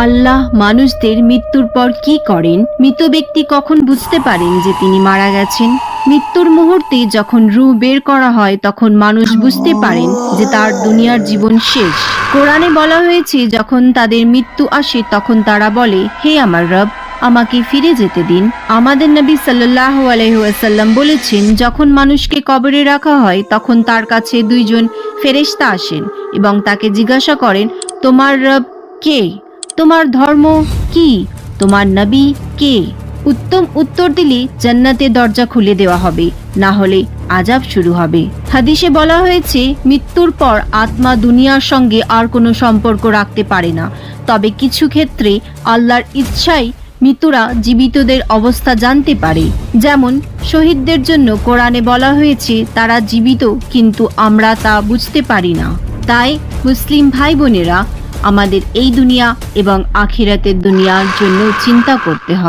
আল্লাহ মানুষদের মৃত্যুর পর কি করেন? মৃত ব্যক্তি কখন বুঝতে পারেন যে তিনি মারা গেছেন? মৃত্যুর মুহূর্তে যখন রু বের করা হয়, তখন মানুষ বুঝতে পারেন যে তার দুনিয়ার জীবন শেষ। কোরআনে বলা হয়েছে, যখন তাদের মৃত্যু আসে, তখন তারা বলে, হে আমার রব, আমাকে ফিরে যেতে দিন। আমাদের নবী সাল্লাহ আলহাসাল্লাম বলেছেন, যখন মানুষকে কবরে রাখা হয়, তখন তার কাছে দুইজন ফেরেশতা আসেন এবং তাকে জিজ্ঞাসা করেন, তোমার রব কে? তোমার ধর্ম কি? তোমার নবী কে? উত্তম উত্তর দিলে জান্নাতের দরজা খুলে দেওয়া হবে, না হলে আজাব শুরু হবে। হাদিসে বলা হয়েছে, মৃত্যুর পর আত্মা দুনিয়ার সঙ্গে আর কোনো সম্পর্ক রাখতে পারে না। তবে কিছু ক্ষেত্রে আল্লাহর ইচ্ছাই মৃত্যুরা জীবিতদের অবস্থা জানতে পারে। যেমন, শহীদদের জন্য কোরআনে বলা হয়েছে, তারা জীবিত, কিন্তু আমরা তা বুঝতে পারি না। তাই মুসলিম ভাই বোনেরা আমাদের এই দুনিয়া এবং আখিরাতের দুনিয়ার জন্য চিন্তা করতে হয়।